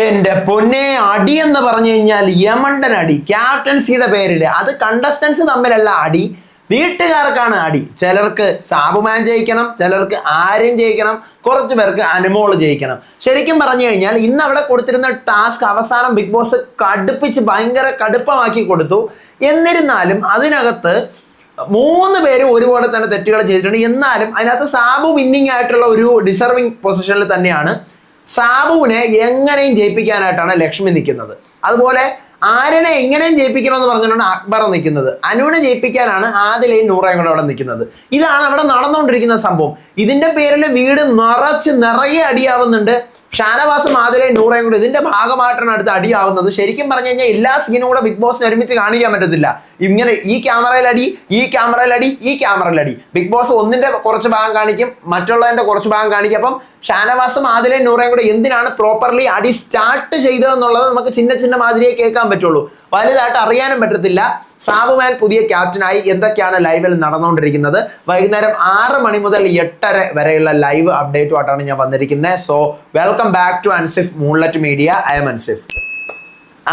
എന്റെ പൊന്നെ അടി എന്ന് പറഞ്ഞു കഴിഞ്ഞാൽ യമണ്ടൻ അടി ക്യാപ്റ്റൻസിയുടെ പേരിൽ അത് കണ്ടസ്റ്റൻസ് തമ്മിലല്ല അടി വീട്ടുകാർക്കാണ് അടി. ചിലർക്ക് സാബുമാൻ ജയിക്കണം ചിലർക്ക് ആര്യം ജയിക്കണം കുറച്ച് പേർക്ക് അനുമോൾ ജയിക്കണം. ശരിക്കും പറഞ്ഞു കഴിഞ്ഞാൽ ഇന്ന് അവിടെ കൊടുത്തിരുന്ന ടാസ്ക് അവസാനം ബിഗ് ബോസ് കടുപ്പിച്ച് ഭയങ്കര കടുപ്പമാക്കി കൊടുത്തു. എന്നിരുന്നാലും അതിനകത്ത് മൂന്ന് പേരും ഒരുപോലെ തന്നെ തെറ്റുകൾ ചെയ്തിട്ടുണ്ട്. എന്നാലും അതിനകത്ത് സാബു വിന്നിങ് ആയിട്ടുള്ള ഒരു ഡിസർവിങ് പൊസിഷനിൽ തന്നെയാണ് സാബുവിനെ എങ്ങനെയും ജയിപ്പിക്കാനായിട്ടാണ് ലക്ഷ്മി നിൽക്കുന്നത്. അതുപോലെ ആരനെ എങ്ങനെയും ജയിപ്പിക്കണമെന്ന് പറഞ്ഞുകൊണ്ടാണ് അക്ബർ നിൽക്കുന്നത്. അനുവിനെ ജയിപ്പിക്കാനാണ് ആദിലയും നൂറയും കൂടെ അവിടെ നിൽക്കുന്നത്. ഇതാണ് അവിടെ നടന്നുകൊണ്ടിരിക്കുന്ന സംഭവം. ഇതിന്റെ പേരിൽ വീട് നിറച്ച് നിറയെ അടിയാവുന്നുണ്ട് ഷാനവാസും ആദിലയും നൂറയും കൂടി ഇതിന്റെ ഭാഗമായിട്ടാണ് അടുത്ത് അടിയാവുന്നത്. ശരിക്കും പറഞ്ഞു കഴിഞ്ഞാൽ എല്ലാ സീനും കൂടെ ബിഗ് ബോസിന് ഒരുമിച്ച് കാണിക്കാൻ പറ്റത്തില്ല. ഇങ്ങനെ ഈ ക്യാമറയിൽ അടി ഈ ക്യാമറയിൽ അടി ഈ ക്യാമറയിൽ അടി. ബിഗ് ബോസ് ഒന്നിന്റെ കുറച്ച് ഭാഗം കാണിക്കും മറ്റുള്ളതിന്റെ കുറച്ച് ഭാഗം കാണിക്കും. അപ്പം ഷാനവാസും ആദിലയും നൂറയും കൂടെ എന്തിനാണ് പ്രോപ്പർലി അടി സ്റ്റാർട്ട് ചെയ്തതെന്നുള്ളത് നമുക്ക് ചിന്ന ചിന്ന മാതിരിയെ കേൾക്കാൻ പറ്റുള്ളൂ. വലുതായിട്ട് അറിയാനും പറ്റത്തില്ല. സാബുമാൻ പുതിയ ക്യാപ്റ്റനായി എന്തൊക്കെയാണ് ലൈവിൽ നടന്നുകൊണ്ടിരിക്കുന്നത്? വൈകുന്നേരം ആറ് മണി മുതൽ എട്ടര വരെയുള്ള ലൈവ് അപ്ഡേറ്റുമായിട്ടാണ് ഞാൻ വന്നിരിക്കുന്നത്. So welcome back to Ansif Moonlet Media I'm Ansif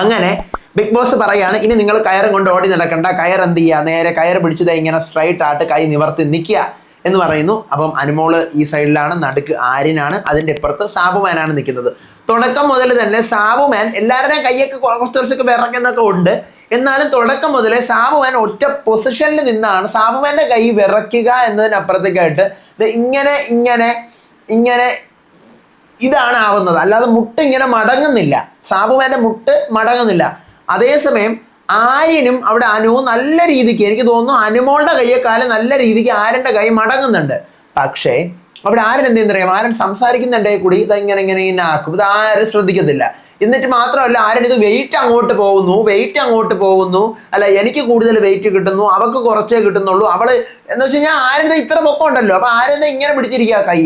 അങ്ങനെ ബിഗ് ബോസ് പറയാണ് ഇനി നിങ്ങൾ കയറും കൊണ്ട് ഓടി നടക്കണ്ട. കയർ എന്ത് ചെയ്യുക നേരെ കയർ പിടിച്ചത് ഇങ്ങനെ സ്ട്രൈറ്റ് ആയിട്ട് കൈ നിവർത്തി നിൽക്കുക. എന്ന് പറയുന്നു. അപ്പം അനുമോൾ ഈ സൈഡിലാണ് നടുക്ക് ആര്യനാണ്. അതിന്റെ ഇപ്പുറത്ത് സാബുമാനാണ് നിൽക്കുന്നത്. തുടക്കം മുതൽ തന്നെ സാബുമാൻ എല്ലാവരുടെയും കൈയൊക്കെ കുറച്ച് കുറച്ചൊക്കെ വിറങ്ങുന്നൊക്കെ ഉണ്ട്. എന്നാലും തുടക്കം മുതലേ സാബുവാൻ ഒറ്റ പൊസിഷനിൽ നിന്നാണ് സാബുമാന്റെ കൈ വിറയ്ക്കുക എന്നതിനപ്പുറത്തേക്കായിട്ട് ഇങ്ങനെ ഇങ്ങനെ ഇങ്ങനെ ഇതാണ് ആവുന്നത് അല്ലാതെ മുട്ട് ഇങ്ങനെ മടങ്ങുന്നില്ല. സാബുമാന്റെ മുട്ട് മടങ്ങുന്നില്ല. അതേസമയം ആര്യനും അവിടെ അനുവും നല്ല രീതിക്ക് എനിക്ക് തോന്നുന്നു അനുമോളുടെ കയ്യേക്കാലം നല്ല രീതിക്ക് ആര്യന്റെ കൈ മടങ്ങുന്നുണ്ട്. പക്ഷേ അവിടെ ആരൻ എന്ത് ചെയ്യുന്നറിയാം ആരൻ സംസാരിക്കുന്നുണ്ടെങ്കിൽ കൂടി ഇതെങ്ങനെ ഇങ്ങനെ ഇങ്ങനെ ആക്കും. ഇത് ആരും ശ്രദ്ധിക്കത്തില്ല. എന്നിട്ട് മാത്രമല്ല ആരുടെ വെയിറ്റ് അങ്ങോട്ട് പോകുന്നു വെയിറ്റ് അങ്ങോട്ട് പോകുന്നു അല്ല എനിക്ക് കൂടുതൽ വെയിറ്റ് കിട്ടുന്നു അവൾക്ക് കുറച്ചേ കിട്ടുന്നുള്ളൂ അവൾ എന്ന് വെച്ച് കഴിഞ്ഞാൽ ആരുടെ ഇത്ര പൊക്കം ഉണ്ടല്ലോ അപ്പൊ ആരുടെ ഇങ്ങനെ പിടിച്ചിരിക്കുക കൈ?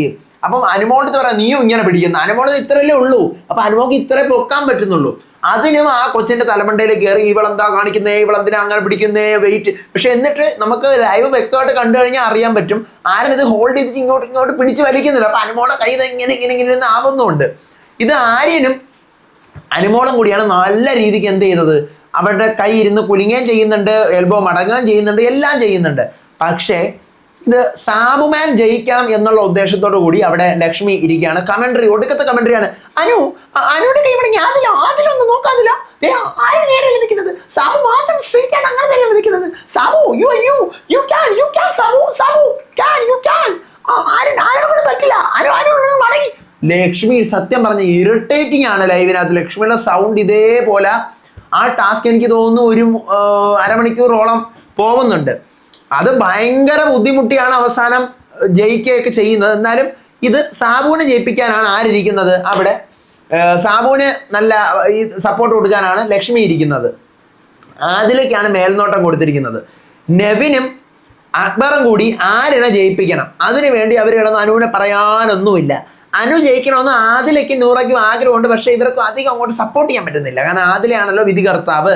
അപ്പം അനുമോളത്ത് പറയാം നീയും ഇങ്ങനെ പിടിക്കുന്നു. അനുമോളത് ഇത്രയല്ലേ ഉള്ളൂ അപ്പൊ അനുമോക്ക് ഇത്രേ പൊക്കാൻ പറ്റുന്നുള്ളൂ. അതിനും ആ കൊച്ചിന്റെ തലമണ്ടയിൽ കയറി ഇവളെന്താ കാണിക്കുന്നേ? ഇവളെന്തിനാ അങ്ങനെ പിടിക്കുന്നേ? വെയിറ്റ് പക്ഷെ എന്നിട്ട് നമുക്ക് ലൈവ് വ്യക്തമായിട്ട് കണ്ടു കഴിഞ്ഞാൽ അറിയാൻ പറ്റും ആരും ഇത് ഹോൾഡ് ചെയ്തിട്ട് ഇങ്ങോട്ട് ഇങ്ങോട്ട് പിടിച്ച് വലിക്കുന്നില്ല. അപ്പൊ അനുമോളെ കൈ ഇങ്ങനെ ഇങ്ങനെ ഇങ്ങനെ ആവുന്നുണ്ട്. ഇത് ആര്യനും അനുമോളം കൂടിയാണ് നല്ല രീതിക്ക് എന്ത് ചെയ്തത് അവരുടെ കൈ ഇരുന്ന് കുലുങ്ങുകയും ചെയ്യുന്നുണ്ട് എൽബോ മടങ്ങുകയും ചെയ്യുന്നുണ്ട് എല്ലാം ചെയ്യുന്നുണ്ട്. പക്ഷേ ഇത് സാബുമാൻ ജയിക്കാം എന്നുള്ള ഉദ്ദേശത്തോടു കൂടി അവിടെ ലക്ഷ്മി ഇരിക്കുകയാണ്. കമന്ററി ഒടുക്കത്തെ കമന്ററിയാണ് അനു അനുവിന്റെ കൈ മടങ്ങി അതില അതിലൊന്നും നോക്കാതില്ല ആരും നേരെയല്ല നിൽക്കുന്നത്. സാബു മാത്രം സ്ട്രീറ്റ് അങ്ങനെ തന്നെയാണ് നിൽക്കുന്നത്. Sabu you you you can you can Sabu Sabu can you can ആരും ആരും പറ്റില്ല. ആരും ആരും മടങ്ങി. ലക്ഷ്മി സത്യം പറഞ്ഞ ഇറിറ്റേറ്റിംഗ് ആണ് ലൈവിനകത്ത് ലക്ഷ്മിയുടെ സൗണ്ട് ഇതേപോലെ ആ ടാസ്ക് എനിക്ക് തോന്നുന്നു ഒരു അരമണിക്കൂറോളം പോകുന്നുണ്ട്. അത് ഭയങ്കര ബുദ്ധിമുട്ടിയാണ് അവസാനം ജയിക്കുകയൊക്കെ ചെയ്യുന്നത്. എന്നാലും ഇത് സാബുവിനെ ജയിപ്പിക്കാനാണ് ആരിരിക്കുന്നത് അവിടെ. സാബുവിന് നല്ല ഈ സപ്പോർട്ട് കൊടുക്കാനാണ് ലക്ഷ്മി ഇരിക്കുന്നത്. അതിലേക്കാണ് മേൽനോട്ടം കൊടുത്തിരിക്കുന്നത്. നെവിനും അക്ബറും കൂടി ആരിനെ ജയിപ്പിക്കണം. അതിനു വേണ്ടി അവർ കിടന്ന് അനുവിനെ പറയാനൊന്നുമില്ല. അനു ജയിക്കണമെന്ന് ആദിലയ്ക്കും നൂറയ്ക്കും ആഗ്രഹമുണ്ട് പക്ഷേ ഇവർക്ക് അധികം അങ്ങോട്ട് സപ്പോർട്ട് ചെയ്യാൻ പറ്റുന്നില്ല. കാരണം ആദിലയാണല്ലോ വിധികർത്താവ്.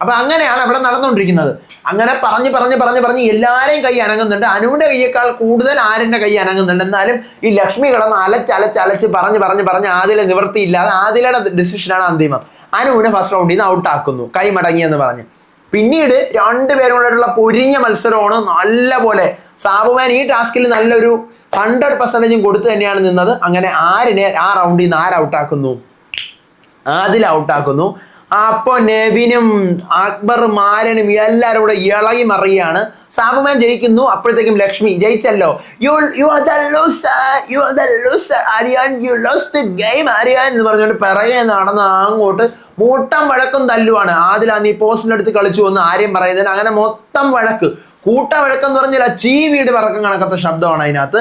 അപ്പൊ അങ്ങനെയാണ് അവിടെ നടന്നുകൊണ്ടിരിക്കുന്നത്. അങ്ങനെ പറഞ്ഞ് പറഞ്ഞ് പറഞ്ഞ് പറഞ്ഞ് എല്ലാവരെയും കൈ അനങ്ങുന്നുണ്ട്. അനുവിന്റെ കൈയേക്കാൾ കൂടുതൽ ആരിന്റെ കൈ അനങ്ങുന്നുണ്ട്? എന്നാലും ഈ ലക്ഷ്മി കിടന്ന് അലച്ചലച്ച് അലച്ച് പറഞ്ഞ് പറഞ്ഞ് പറഞ്ഞ് ആദിലെ നിവൃത്തിയില്ലാതെ ആദിലയുടെ ഡിസിഷനാണ് അന്തിമം. അനുവിനെ ഫസ്റ്റ് റൗണ്ടിൽ നിന്ന് ഔട്ടാക്കുന്നു കൈ മടങ്ങിയെന്ന് പറഞ്ഞ്. പിന്നീട് രണ്ടുപേരും പൊരിഞ്ഞ മത്സരമാണ് നല്ല പോലെ സാബുമാൻ ഈ ടാസ്കിൽ നല്ലൊരു ഹൺഡ്രഡ് പെർസെന്റേജും കൊടുത്തു തന്നെയാണ് നിന്നത്. അങ്ങനെ ആരിനെ ആ റൗണ്ടിൽ നിന്ന് ആര് ഔട്ടാക്കുന്നു അതിൽ ഔട്ടാക്കുന്നു അപ്പൊ നെവിനും അക്ബർ മാരനും എല്ലാവരും കൂടെ ഇളകി മറിയാണ് സാബുമാൻ ജയിക്കുന്നു. അപ്പോഴത്തേക്കും Lakshmi ജയിച്ചല്ലോ. You you are the loser you are the loser you lose the game അറിയാൻ എന്ന് പറഞ്ഞുകൊണ്ട് പിറകെ നടന്ന് അങ്ങോട്ട് മൂട്ടം വഴക്കും തല്ലുവാണ്. ആദില നീ പോസ്റ്റിനടുത്ത് കളിച്ചു എന്ന് ആരെയും പറയുന്നതിന് അങ്ങനെ മൊത്തം വഴക്ക്. കൂട്ട വഴക്കെന്ന് പറഞ്ഞാൽ ചീ വീട് വഴക്കം കണക്കത്തെ ശബ്ദമാണ് അതിനകത്ത്.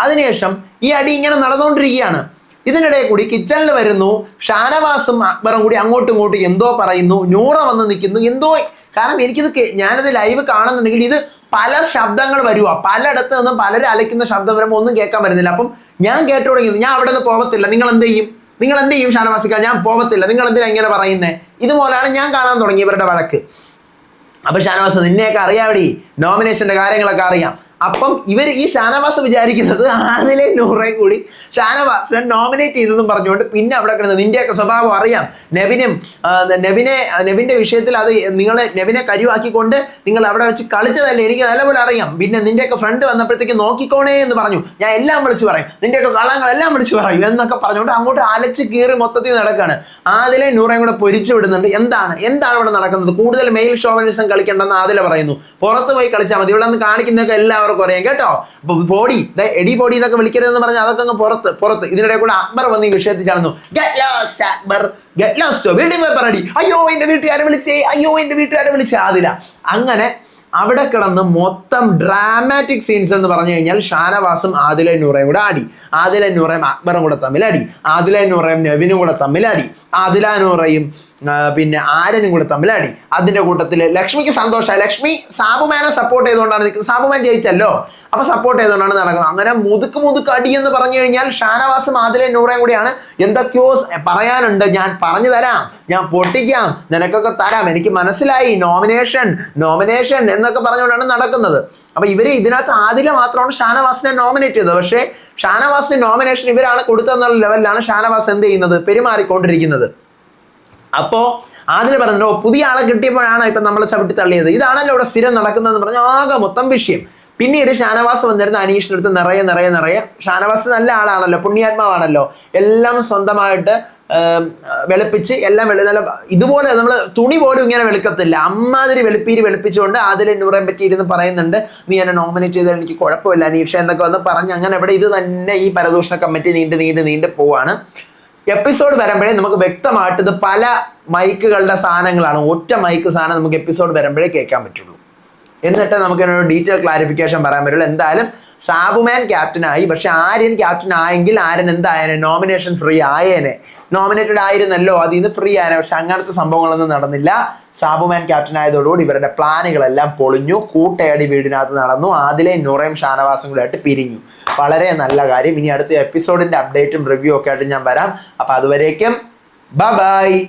അതിനുശേഷം ഈ അടി ഇങ്ങനെ നടന്നുകൊണ്ടിരിക്കുകയാണ്. ഇതിനിടയിൽ കൂടി കിച്ചണിൽ വരുന്നു. ഷാനവാസും അക്ബറും കൂടി അങ്ങോട്ടും ഇങ്ങോട്ടും എന്തോ പറയുന്നു. നൂറ വന്ന് നിൽക്കുന്നു. എന്തോ കാരണം എനിക്കിത് ഞാനിത് ലൈവ് കാണുന്നുണ്ടെങ്കിൽ ഇത് പല ശബ്ദങ്ങൾ വരുക പലയിടത്ത് നിന്നും പലരും അലയ്ക്കുന്ന ശബ്ദം വരുമ്പോൾ ഒന്നും കേൾക്കാൻ വരുന്നില്ല അപ്പം ഞാൻ കേട്ടു തുടങ്ങി ഞാൻ അവിടെ നിന്ന് പോകത്തില്ല. നിങ്ങൾ എന്ത് ചെയ്യും? നിങ്ങൾ എന്ത് ചെയ്യും ഷാനവാസിക്ക? ഞാൻ പോകത്തില്ല. നിങ്ങൾ എന്തിനാ ഇങ്ങനെ പറയുന്നത് ഇതുപോലെയാണ് ഞാൻ കാണാൻ തുടങ്ങി ഇവരുടെ വഴക്ക്. അപ്പൊ ഷാനവാസ് നിന്നെയൊക്കെ അറിയാവടി. നോമിനേഷന്റെ കാര്യങ്ങളൊക്കെ അറിയാം. അപ്പം ഇവർ ഈ ഷാനവാസ് വിചാരിക്കുന്നത് ആദിലെ നൂറേയും കൂടി ഷാനവാസിനെ നോമിനേറ്റ് ചെയ്തെന്നും പറഞ്ഞുകൊണ്ട് പിന്നെ അവിടെ കിടന്ന് നിന്റെയൊക്കെ സ്വഭാവം അറിയാം. നെവിനും നെവിനെ നെവിന്റെ വിഷയത്തിൽ അത് നിങ്ങളെ നെവിനെ കരുവാക്കിക്കൊണ്ട് നിങ്ങൾ അവിടെ വെച്ച് കളിച്ചതല്ലേ? എനിക്ക് നല്ലപോലെ അറിയാം. പിന്നെ നിന്റെയൊക്കെ ഫ്രണ്ട് വന്നപ്പോഴത്തേക്ക് നോക്കിക്കോണേ എന്ന് പറഞ്ഞു. ഞാൻ എല്ലാം വിളിച്ചു പറയും. നിന്റെയൊക്കെ കള്ളങ്ങളെല്ലാം വിളിച്ചു പറയും എന്നൊക്കെ പറഞ്ഞുകൊണ്ട് അങ്ങോട്ട് അലച്ച് കീറി മൊത്തത്തിൽ നടക്കുകയാണ് ആദിലെ നൂറേയും കൂടെ പൊരിച്ചു വിടുന്നുണ്ട്. എന്താണ്? എന്താണ് ഇവിടെ നടക്കുന്നത്? കൂടുതൽ മെയിൽ ഷോവനിസം കളിക്കേണ്ടെന്ന് ആദില പറയുന്നു. പുറത്ത് പോയി കളിച്ചാൽ മതി. ഇവിടെ നിന്ന് കാണിക്കുന്നതൊക്കെ എല്ലാവർക്കും അറിയാം. കേട്ടോ? അപ്പൊ ബോഡി എഡി ബോഡി എന്നൊക്കെ വിളിക്കരുതെന്ന് പറഞ്ഞാൽ അതൊക്കെ അങ്ങ് പുറത്ത് പുറത്ത്. ഇതിനിടെ കൂടെ അക്ബർ വന്ന് ഈ വിഷയത്തിൽ ചാടുന്നു. അക്ബർ Lost. വീട്ടിൽ പോയി പറയടി. അയ്യോ എന്റെ വീട്ടുകാരെ വിളിച്ചേ. അയ്യോ എന്റെ വീട്ടുകാരെ വിളിച്ചേ. അതില അങ്ങനെ അവിടെ കിടന്ന് മൊത്തം ഡ്രാമാറ്റിക് സീൻസ് എന്ന് പറഞ്ഞു കഴിഞ്ഞാൽ ഷാനവാസും ആദില നൂറയും കൂടെ ആടി. ആദില നൂറയും അക്ബറും കൂടെ തമ്മിൽ അടി ആദില നൂറയും നവിനും കൂടെ തമ്മിൽ അടി ആദില നൂറയും പിന്നെ ആരനും കൂടെ തമ്മിൽ അടി. അതിന്റെ കൂട്ടത്തിൽ ലക്ഷ്മിക്ക് സന്തോഷമായി ലക്ഷ്മി സാബുമാനെ സപ്പോർട്ട് ചെയ്തുകൊണ്ടാണ് നിൽക്കുന്നത് സാബുമാൻ ജയിച്ചല്ലോ. അപ്പൊ സപ്പോർട്ട് ചെയ്തുകൊണ്ടാണ് നടക്കുന്നത്. അങ്ങനെ മുതുക്ക് മുതുക്ക് അടി എന്ന് പറഞ്ഞു കഴിഞ്ഞാൽ ഷാനവാസും ആദിലെ നൂറേം കൂടിയാണ്. എന്തൊക്കെയോ പറയാനുണ്ട്. ഞാൻ പറഞ്ഞു തരാം. ഞാൻ പൊട്ടിക്കാം. നിനക്കൊക്കെ തരാം. എനിക്ക് മനസ്സിലായി. നോമിനേഷൻ നോമിനേഷൻ എന്നൊക്കെ പറഞ്ഞുകൊണ്ടാണ് നടക്കുന്നത്. അപ്പൊ ഇവർ ഇതിനകത്ത് ആദില മാത്രമാണ് ഷാനവാസിനെ നോമിനേറ്റ് ചെയ്തത്. പക്ഷേ ഷാനവാസിന് നോമിനേഷൻ ഇവരാണ് കൊടുത്തെന്നുള്ള ലെവലിലാണ് ഷാനവാസ് എന്ത് ചെയ്യുന്നത്? പെരുമാറിക്കൊണ്ടിരിക്കുന്നത്. അപ്പോ ആദ്യം പറഞ്ഞോ പുതിയ ആളെ കിട്ടിയപ്പോഴാണ് ഇപ്പൊ നമ്മളെ ചവിട്ടി തള്ളിയത്. ഇതാണല്ലോ ഇവിടെ സ്ഥിരം നടക്കുന്നതെന്ന് പറഞ്ഞ ആകെ മൊത്തം വിഷയം. പിന്നീട് ഷാനവാസ് വന്നിരുന്ന അനീഷിന്റെ അടുത്ത് നിറയെ നിറയെ നിറയെ ഷാനവാസ് നല്ല ആളാണല്ലോ പുണ്യാത്മാവാണല്ലോ. എല്ലാം സ്വന്തമായിട്ട് വെളുപ്പിച്ച് എല്ലാം വെളി നല്ല ഇതുപോലെ നമ്മൾ തുണി പോലും ഇങ്ങനെ വെളുക്കത്തില്ല. അമ്മാതിരി വെളുപ്പീര് വെളുപ്പിച്ചുകൊണ്ട് അതിൽ എന്ന് പറ്റി ഇരുന്ന് പറയുന്നുണ്ട് നീ എന്നെ നോമിനേറ്റ് ചെയ്താൽ എനിക്ക് കുഴപ്പമില്ല അനീഷ എന്നൊക്കെ വന്ന് പറഞ്ഞ് അങ്ങനെ ഇവിടെ ഇത് തന്നെ ഈ പരദൂഷണ കമ്മിറ്റി നീണ്ട് നീണ്ട് നീണ്ട് പോവാണ്. എപ്പിസോഡ് വരുമ്പോഴേ നമുക്ക് വ്യക്തമായിട്ട് ഇത് പല മൈക്കുകളുടെ സാധനങ്ങളാണ്. ഒറ്റ മൈക്ക് സാധനം നമുക്ക് എപ്പിസോഡ് വരുമ്പോഴേ കേൾക്കാൻ പറ്റുള്ളൂ. എന്നിട്ട് നമുക്ക് ഡീറ്റെയിൽ ക്ലാരിഫിക്കേഷൻ പറയാൻ പറ്റുള്ളൂ. എന്തായാലും സാബുമാൻ ക്യാപ്റ്റനായി പക്ഷെ ആര്യൻ ക്യാപ്റ്റൻ ആയെങ്കിൽ ആര്യൻ എന്തായേനെ? നോമിനേഷൻ ഫ്രീ ആയേനെ. നോമിനേറ്റഡ് ആയിരുന്നല്ലോ അതിൽ നിന്ന് ഫ്രീ ആയനെ. പക്ഷെ അങ്ങനത്തെ സംഭവങ്ങളൊന്നും നടന്നില്ല. സാബുമാൻ ക്യാപ്റ്റൻ ആയതോടുകൂടി ഇവരുടെ പ്ലാനുകളെല്ലാം പൊളിഞ്ഞു. കൂട്ടയടി വീടിനകത്ത് നടന്നു. ആദിലെ നൂറയും ഷാനവാസും കൂടെ ആയിട്ട് പിരിഞ്ഞു. വളരെ നല്ല കാര്യം. ഇനി അടുത്ത എപ്പിസോഡിന്റെ അപ്ഡേറ്റും റിവ്യൂ ഒക്കെ ആയിട്ട് ഞാൻ വരാം. അപ്പൊ അതുവരേക്കും ബൈ